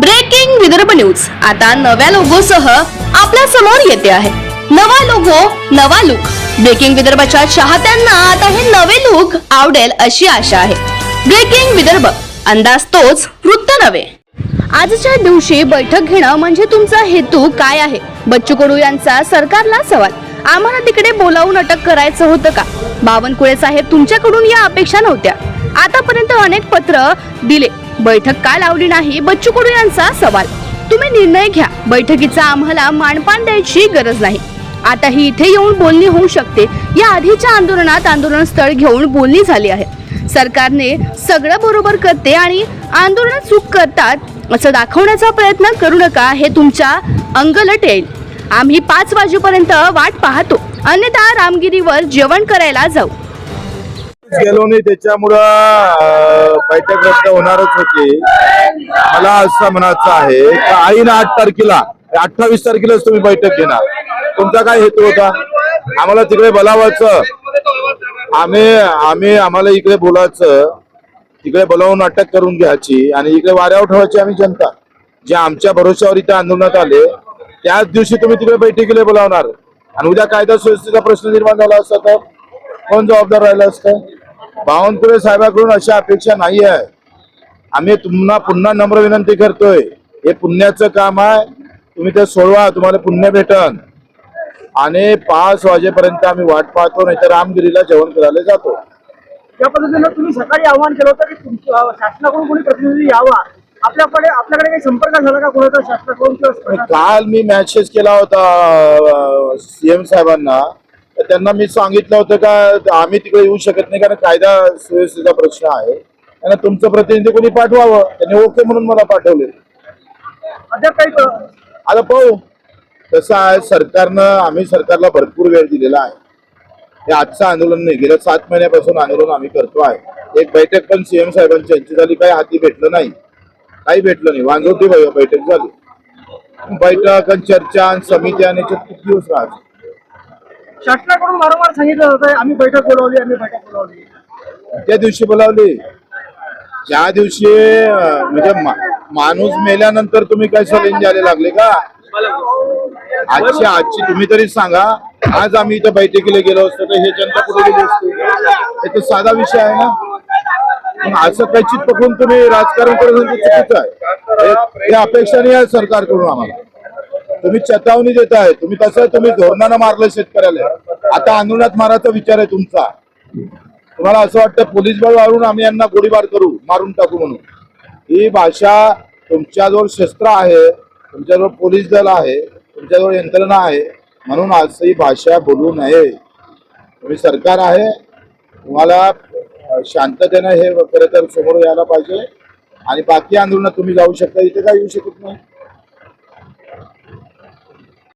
Breaking Vidarbha news. आता नव्या लोगोसह आपल्यासमोर येते आहे. नवा लोगो नवा लुक ब्रेकिंग विदर्भाच्या चाहत्यांना आता हे नवे लुक आवडेल अशी आशा आहे. ब्रेकिंग विदर्भ अंदाज तोच वृत्त नव्हे. आजच्या दिवशी बैठक घेणं म्हणजे तुमचा हेतू काय आहे? बच्चू कडू यांचा सरकारला सवाल. आम्हाला तिकडे बोलावून अटक करायचं होतं का? बावनकुळे साहेब तुमच्याकडून या अपेक्षा नव्हत्या. आतापर्यंत अनेक पत्र दिले. बैठक का लावली नाही? बच्चू कडू यांचा सवाल. तुम्ही निर्णय घ्या. बैठकीचा आम्हाला मानपान द्यायची गरज नाही. आता ही इथे येऊन बोलणी होऊ शकते. या आधीच्या आंदोलनात आंदोलन स्थळ घेऊन बोलणी झाली आहे. सरकारने सगळं बरोबर करते आणि आंदोलनात चूक करतात असं दाखवण्याचा प्रयत्न करू नका. हे तुमच्या अंगलट येईल. आम्ही पाच वाजेपर्यंत वाट पाहतो. अन्यथा रामगिरीवर जेवण करायला जाऊ. गेलो नाही त्याच्यामुळं बैठक रद्द होणारच होती. मला असं म्हणायचं आहे की आईनं आठ तारखेला अठ्ठावीस तारखेलाच तुम्ही बैठक घेणार. तुमचा काय हेतू होता? आम्हाला तिकडे बोलावायचं. आम्ही आम्ही आम्हाला इकडे बोलायचं. तिकडे बोलावून अटक करून घ्यायची आणि इकडे वाऱ्यावर ठेवायची आम्ही जनता. जे आमच्या भरोश्यावर इथे आंदोलनात आले त्याच दिवशी तुम्ही तिकडे बैठकीला बोलावणार. आणि उद्या कायदा सुव्यवस्थेचा प्रश्न निर्माण झाला असता तर कोण जबाबदार राहिला असतं? बावनकुळे साहेबाकडून अशी अपेक्षा नाही आहे. आम्ही तुम्हाला पुन्हा नम्र विनंती करतोय. हे पुण्याचं काम आहे. तुम्ही ते सोडवा. तुम्हाला पुण्य भेटन. आणि पाच वाजेपर्यंत आम्ही वाट पाहतो नाही तर रामगिरीला जेवण करायला जातो. या पद्धतीनं तुम्ही सकाळी आव्हान केलं होतं की तुमच्या शासनाकडून कोणी प्रतिनिधी यावा? आपल्याकडे आपल्याकडे काही संपर्क झाला का कोणाचा शासनाकडून? काल मी मॅसेज केला होता सीएम साहेबांना. त्यांना मी सांगितलं होतं का आम्ही तिकडे येऊ शकत नाही कारण कायदा सुव्यवस्थेचा प्रश्न आहे. त्यांना तुमचं प्रतिनिधी कोणी पाठवावं? त्यांनी ओके म्हणून मला पाठवले. आता पाहू. कसं आहे सरकारनं आम्ही सरकारला भरपूर वेळ दिलेला आहे. हे आजचं आंदोलन नाही गेल्या सात महिन्यापासून आंदोलन आम्ही करतो आहे. एक बैठक पण सीएम साहेबांची यांची झाली काही हाती भेटलं नाही. काही भेटलं नाही बै- बैठक झाली. बैठक आणि चर्चा आणि समिती आणि याच्यात किती दिवस राहायचे शासनाकडून वारंवार सांगितलं जातं आम्ही बैठक बोलावली आम्ही बैठक बोलावली. त्या दिवशी बोलावली ज्या दिवशी म्हणजे माणूस मेल्यानंतर तुम्ही काय सलेंज द्यायला लागले का? आजची आजची तुम्ही तरी सांगा. आज आम्ही इथं बैठकीला गेलो असतो तर हे जनता कुठे गेली असती? हे तर साधा विषय आहे ना. असं काही चित पकडून तुम्ही राजकारण करणं चुकीचं आहे. हे अपेक्षा नाही आहे सरकारकडून आम्हाला. तुम्ही चेतावणी देताय तुम्ही कसं तुम्ही धोरणानं मारलं शेतकऱ्याला. आता आंदोलनात मारायचा विचार आहे तुमचा. तुम्हाला असं वाटतं पोलीस बळ वाढून आम्ही यांना गोळीबार करू मारून टाकू म्हणून. ही भाषा तुमच्याजवळ शस्त्र आहे तुमच्याजवळ पोलीस दल आहे तुमच्याजवळ यंत्रणा आहे. म्हणून असं ही भाषा बोलू नये. तुम्ही सरकार आहे तुम्हाला शांततेनं हे खरं तर समोर यायला पाहिजे. आणि बाकी आंदोलनात तुम्ही जाऊ शकता. इथे काय येऊ शकत नाही?